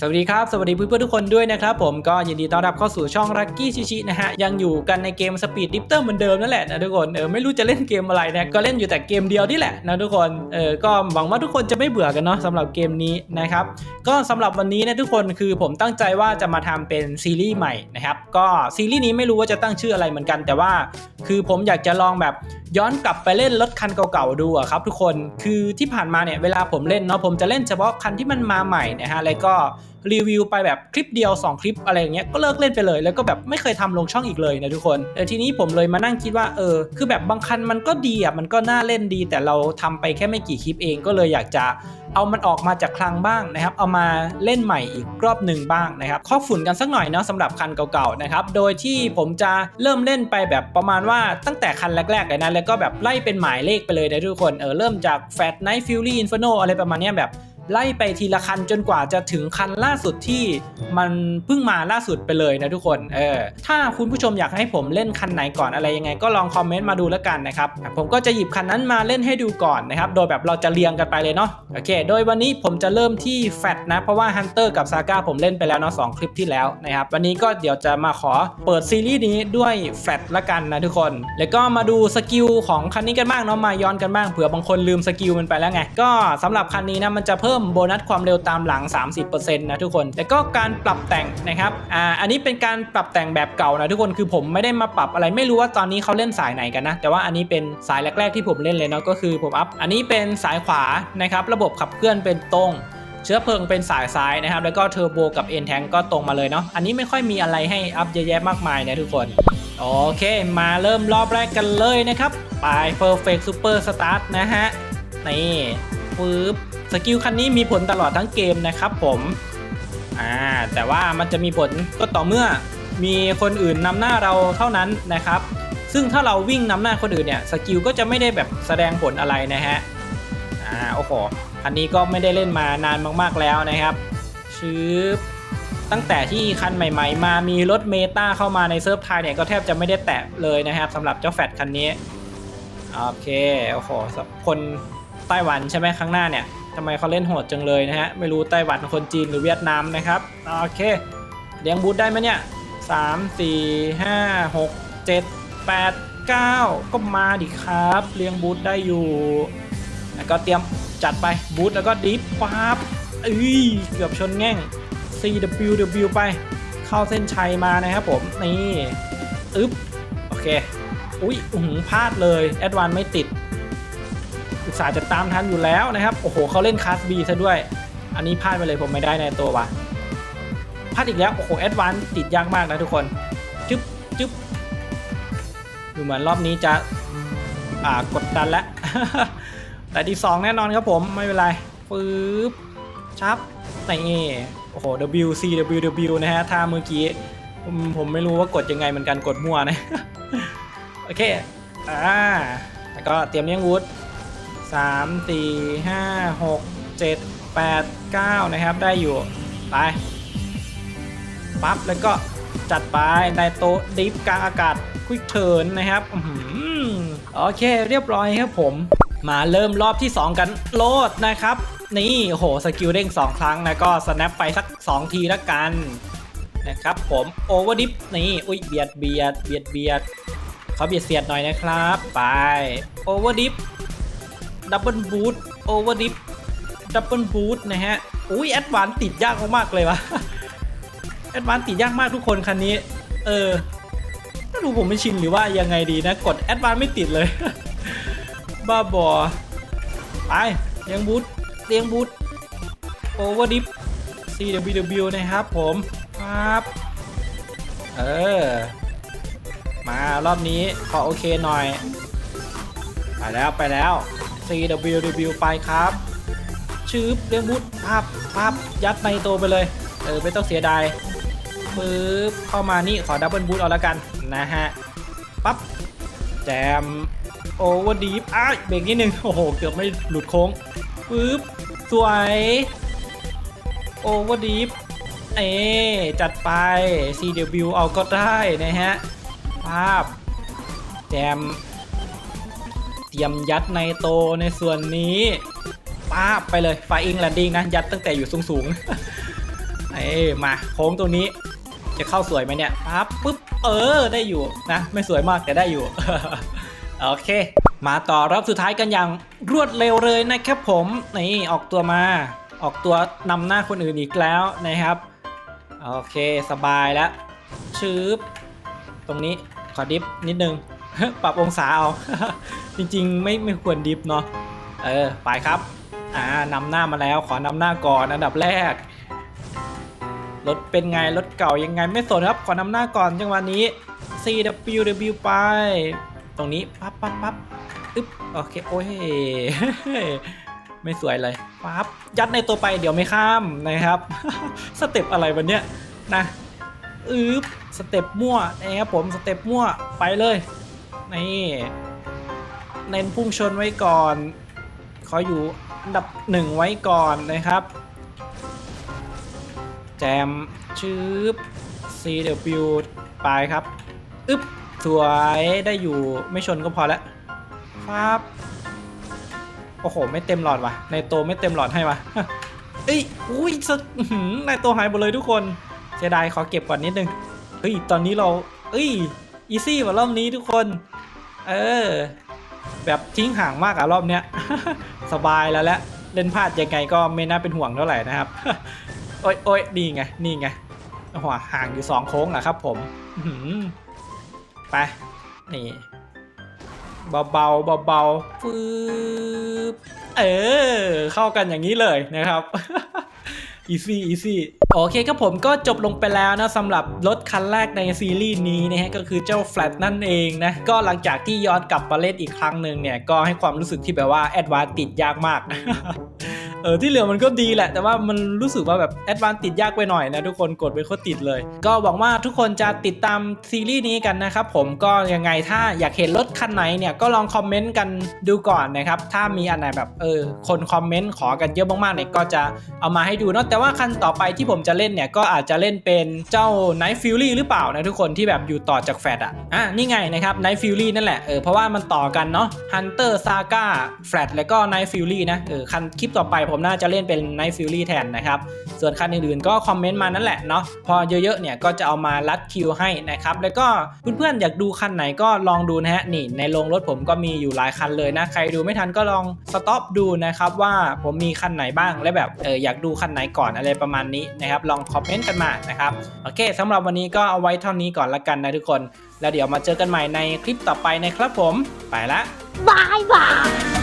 สวัสดีครับ สวัสดีเพื่อนๆทุกคนด้วยนะครับผมก็ยินดีต้อนรับเข้าสู่ช่องรักกี้ชิชินะฮะ ยังอยู่กันในเกมสปีดดิฟเตอร์เหมือนเดิมนั่นแหละนะทุกคนเออไม่รู้จะเล่นเกมอะไรนะก็เล่นอยู่แต่เกมเดียวนี่แหละนะทุกคนเออก็หวังว่าทุกคนจะไม่เบื่อกันเนาะสำหรับเกมนี้นะครับก็สำหรับวันนี้นะทุกคนคือผมตั้งใจว่าจะมาทำเป็นซีรีส์ใหม่นะครับก็ซีรีส์นี้ไม่รู้ว่าจะตั้งชื่ออะไรเหมือนกัน แต่ว่าคือผมอยากจะลองแบบย้อนกลับไปเล่นรถคันเก่าๆดูอะครับทุกคนคือที่ผ่านมาเนี่ยเวลาผมเล่นเนาะผมจะเล่นเฉพาะคันที่มันมาใหม่นะฮะแล้วก็ รีวิวไปแบบคลิปเดียว 2 คลิปอะไรอย่างเงี้ยก็เลิกเล่นไปเลย แล้วก็แบบไม่เคยทำลงช่องอีกเลยนะทุกคนเออทีนี้ผมเลยมานั่งคิดว่าเออคือแบบบางคันมันก็ดีอะมันก็น่าเล่นดี แต่เราทำไปแค่ไม่กี่คลิปเองก็เลยอยากจะเอามันออกมาจากคลังบ้างนะครับ เอามาเล่นใหม่อีกรอบหนึ่งบ้างนะครับข้อฝุ่นกันสักหน่อยเนาะสำหรับคันเก่าๆนะครับ โดยที่ผมจะเริ่มเล่นไปแบบประมาณว่าตั้งแต่คันแรกๆเลยนะแล้วก็แบบไล่เป็นหมายเลขไปเลยนะทุกคน เออเริ่มจากแฟตไนท์ฟิลลี่อินฟโนอะไรประมาณเนี้ยแบบ ไล่ไปทีละคันจนกว่าจะถึงคันล่าสุดที่มันเพิ่งมาล่าสุดไปเลยนะทุกคนเออถ้าคุณผู้ชมอยากให้ผมเล่นคันไหนก่อนอะไรยังไง ก็ลองคอมเมนต์มาดูแล้วกันนะครับผมก็จะหยิบคันนั้นมาเล่นให้ดูก่อนนะครับโดยแบบเราจะเรียงกันไปเลยเนาะโอเค โดยวันนี้ผมจะเริ่มที่แฟตนะเพราะว่า Hunter กับ Saga ผมเล่นไปแล้วเนาะสองคลิปที่แล้วนะครับวันนี้ก็เดี๋ยวจะมาขอเปิดซีรีส์นี้ด้วยแฟตละกันนะทุกคน แล้วก็มาดูสกิลของคันนี้กันบ้างเนาะมาย้อนกันบ้างเผื่อบางคนลืมสกิลมันไปแล้วไงก็สำหรับคันนี้นะมันจะเพิ่มโบนัสความเร็วตามหลัง 30%นะทุกคนแล้วก็การปรับแต่งนะครับ อ่า อันนี้เป็นการปรับแต่งแบบเก่านะทุกคน คือผมไม่ได้มาปรับอะไร ไม่รู้ว่าตอนนี้เขาเล่นสายไหนกันนะ แต่ว่าอันนี้เป็นสายแรกๆที่ผมเล่นเลยเนาะ ก็คือผมอัพ อันนี้เป็นสายขวานะครับ ระบบขับเคลื่อนเป็นตรงเชื้อเพลิงเป็นสายซ้ายนะครับ แล้วก็เทอร์โบกับเอ็นแทงก็ตรงมาเลยเนาะ อันนี้ไม่ค่อยมีอะไรให้อัพเยอะแยะมากมายนะทุกคน โอเค มาเริ่มรอบแรกกันเลยนะครับ ไป Perfect Super Start นะฮะ นี่ปึ๊บ สกิลคันนี้มีผลตลอดทั้งเกมนะครับผมอ่าแต่ว่ามันจะมีผลก็ต่อเมื่อมีคนอื่นนำหน้าเราเท่านั้นนะครับ ซึ่งถ้าเราวิ่งนำหน้าคนอื่นเนี่ยสกิลก็จะไม่ได้แบบแสดงผลอะไรนะฮะอ่าโอ้โหอันนี้ก็ไม่ได้เล่นมานานมากๆแล้วนะครับชืบตั้งแต่ที่คันใหม่ ๆ มามีรถเมตาเข้ามาในเซิร์ฟไทยเนี่ยก็แทบจะไม่ได้แตะเลยนะครับสำหรับเจ้าแฟดคันนี้โอเคโอ้โหคนไต้หวันใช่ไหมข้างหน้าเนี่ย ทำไมเขาเล่นโหดจังเลยนะฮะ ไม่รู้ไต้หวันคนจีนหรือเวียดนามนะครับ โอเค เลี้ยงบูธได้ไหมเนี่ยสามสี่ห้าหกเจ็ดแปดเก้าก็มาดิครับ เลี้ยงบูธได้อยู่ แล้วก็เตรียมจัดไปบูธแล้วก็ดิฟปั๊บเอ้ยเกือบชนแง่ง CWW ไป เข้าเส้นชัยมานะครับผม นี่ อึ๊บ โอเค อุ้ยอื้อหือพลาดเลย แอดวานไม่ติด อุตส่าห์จะตามทันอยู่แล้วนะครับ โอ้โหเขาเล่นคลาส B ซะด้วย อันนี้พลาดไปเลยผมไม่ได้ในตัวว่ะพลาดอีกแล้ว โอ้โหแอดวานติดยากมากนะทุกคน จึ๊บจึ๊บดูเหมือนรอบนี้จะอ่ากดดันแล้ว แต่ที่สองแน่นอนครับผมไม่เป็นไรปึ๊บชับนี่โอ้โห W C W W นะฮะท่าเมื่อกี้ผมผมไม่รู้ว่ากดยังไงเหมือนกันกดมั่วนะ โอเค อ่าแล้วก็เตรียมเลี้ยงวูด สามสี่ห้าหกเจ็ดแปดเก้านะครับ ได้อยู่ ไป ปั๊บ แล้วก็จัดไปไดโตะดิฟกลางอากาศควิกเทิร์นนะครับโอเค เรียบร้อยครับผม มาเริ่มรอบที่ 2 กันโลดนะครับ นี่โหสกิลเด้ง 2 ครั้งนะก็สแนปไปสัก 2 ทีละกันนะครับผมโอเวอร์ดิฟนี่อุ้ยเบียดเบียดเบียดเบียดเขอเบียดเสียดหน่อยนะครับ ไปโอเวอร์ดิฟ ดับเบิลบูทโอเวอร์ดิฟดับเบิลบูทนะฮะ อุ้ยแอดวานติดยากมากๆเลยวะแอดวานติดยากมากทุกคนคันนี้ เออไม่รู้ผมไม่ชินหรือว่ายังไงดีนะ กดแอดวานไม่ติดเลย บ้าบอ ไปเลี้ยงบูทเลี้ยงบูทโอเวอร์ดิฟ CWW นะครับผมครับเออ มารอบนี้ขอโอเคหน่อย ไปแล้วไปแล้ว CWW ไปครับชืบเลี้ยงบูทภาพภาพยัดในโตวไปเลย เออ ไม่ต้องเสียดายปึ๊บเข้ามานี่ขอดับเบิลบูทเอาแล้วกัน นะฮะ ปั๊บ แจม โอเวอร์ดีฟอ้าเบรกนิดนึง โอ้โห เกือบไม่หลุดโค้งปึ๊บ สวย โอเวอร์ดีฟเอจัดไป CW เอาก็ได้นะฮะ ภาพ แจม ยมยัดในโตในส่วนนี้ป้าไปเลยไฟอิงแลนดิ้งนะ ยัดตั้งแต่อยู่สูงๆเอ้มาโค้งตรงนี้ จะเข้าสวยไหมเนี่ยปั๊บปุ๊บเออได้อยู่นะ ไม่สวยมากแต่ได้อยู่ โอเค มาต่อรอบสุดท้ายกันอย่างรวดเร็วเลยนะครับผม นี่ออกตัวมา ออกตัวนำหน้าคนอื่นอีกแล้วนะครับ โอเคสบายแล้วชืบตรงนี้ขอดิฟนิดนึง ปรับองศาเอา จริงๆ ไม่ไม่ควรดิฟเนาะ เออ ไปครับ อ่านำหน้ามาแล้ว ขอนำหน้าก่อนอันดับแรก รถเป็นไง รถเก่ายังไงไม่สนครับ ขอนำหน้าก่อนจังหวะนี้ CWW ไป ตรงนี้ ปั๊บปั๊บปั๊บอึ๊บ โอเค โอ้ย ไม่สวยเลย ปั๊บ ยัดในตัวไป เดี๋ยวไม่ข้ามนะครับ สเต็ปอะไรวันเนี้ยนะอึ๊บ สเต็ปมั่วนะครับผม สเต็ปมั่ว ไปเลย นี่เน้นพุ่งชนไว้ก่อน ขออยู่อันดับหนึ่งไว้ก่อนนะครับ แจมชืบ CW ไปครับ อึ๊บ สวยได้อยู่ไม่ชนก็พอแล้วครับ โอ้โห ไม่เต็มหลอดว่ะ ในโตไม่เต็มหลอดให้ว่ะเอ้ยอุ้ยสในโตหายหมดเลยทุกคนเสียดายขอเก็บก่อนนิดนึงเฮ้ย ตอนนี้เรา เอ้ย อีซี่กว่ารอบนี้ทุกคน เออ แบบทิ้งห่างมากอะรอบเนี้ย สบายแล้วแหละเล่นพลาดยังไงก็ไม่น่าเป็นห่วงเท่าไหร่นะครับ โอ้ยโอ้ยนี่ไง นี่ไงหัวห่างอยู่สองโค้งอะครับ ผมไป นี่เบาๆเบาๆฟืบเออ เข้ากันอย่างนี้เลยนะครับ อีซี่อีซี่โอเคครับผมก็จบลงไปแล้วนะสำหรับรถคันแรกในซีรีส์นี้นะฮะก็คือเจ้าแฟลตนั่นเองนะ ก็หลังจากที่ย้อนกลับมาเล่นอีกครั้งหนึ่งเนี่ย ก็ให้ความรู้สึกที่แบบว่าแอดวานติดยากมาก เออที่เหลือมันก็ดีแหละ แต่ว่ามันรู้สึกว่าแบบแอดวานติดยากไปหน่อยนะทุกคนกดไปโคตรติดเลย ก็หวังว่าทุกคนจะติดตามซีรีส์นี้กันนะครับผมก็ยังไงถ้าอยากเห็นรถคันไหนเนี่ยก็ลองคอมเมนต์กันดูก่อนนะครับถ้ามีอันไหนแบบเออคนคอมเมนต์ขอกันเยอะมากๆเนี่ยก็จะเอามาให้ดูเนาะแต่ว่าคันต่อไปที่ผมจะเล่นเนี่ยก็อาจจะเล่นเป็นเจ้า Night Fury หรือเปล่านะทุกคนที่แบบอยู่ต่อจากแฟดอะอะนี่ไงนะครับ Night Fury นั่นแหละเออเพราะว่ามันต่อกันเนาะ Hunter Saga Flat แล้วก็ Night Fury นะเออคันคลิปต่อไปผมน่าจะเล่นเป็น Night Fury แทนนะครับ ส่วนคันอื่นๆก็คอมเมนต์มานั่นแหละเนาะพอเยอะๆเนี่ยก็จะเอามารัดคิวให้นะครับ แล้วก็เพื่อนๆอยากดูคันไหนก็ลองดูนะฮะนี่ในโรงรถผมก็มีอยู่หลายคันเลยนะใครดูไม่ทันก็ลองสต็อปดูนะครับว่าผมมีคันไหนบ้างและแบบเอออยากดูคันไหนก่อนอะไรประมาณนี้นะครับลองคอมเมนต์กันมานะครับโอเคสำหรับวันนี้ก็เอาไว้เท่านี้ก่อนละกันนะทุกคน แล้วเดี๋ยวมาเจอกันใหม่ในคลิปต่อไปนะครับผม ไปละ Bye bye.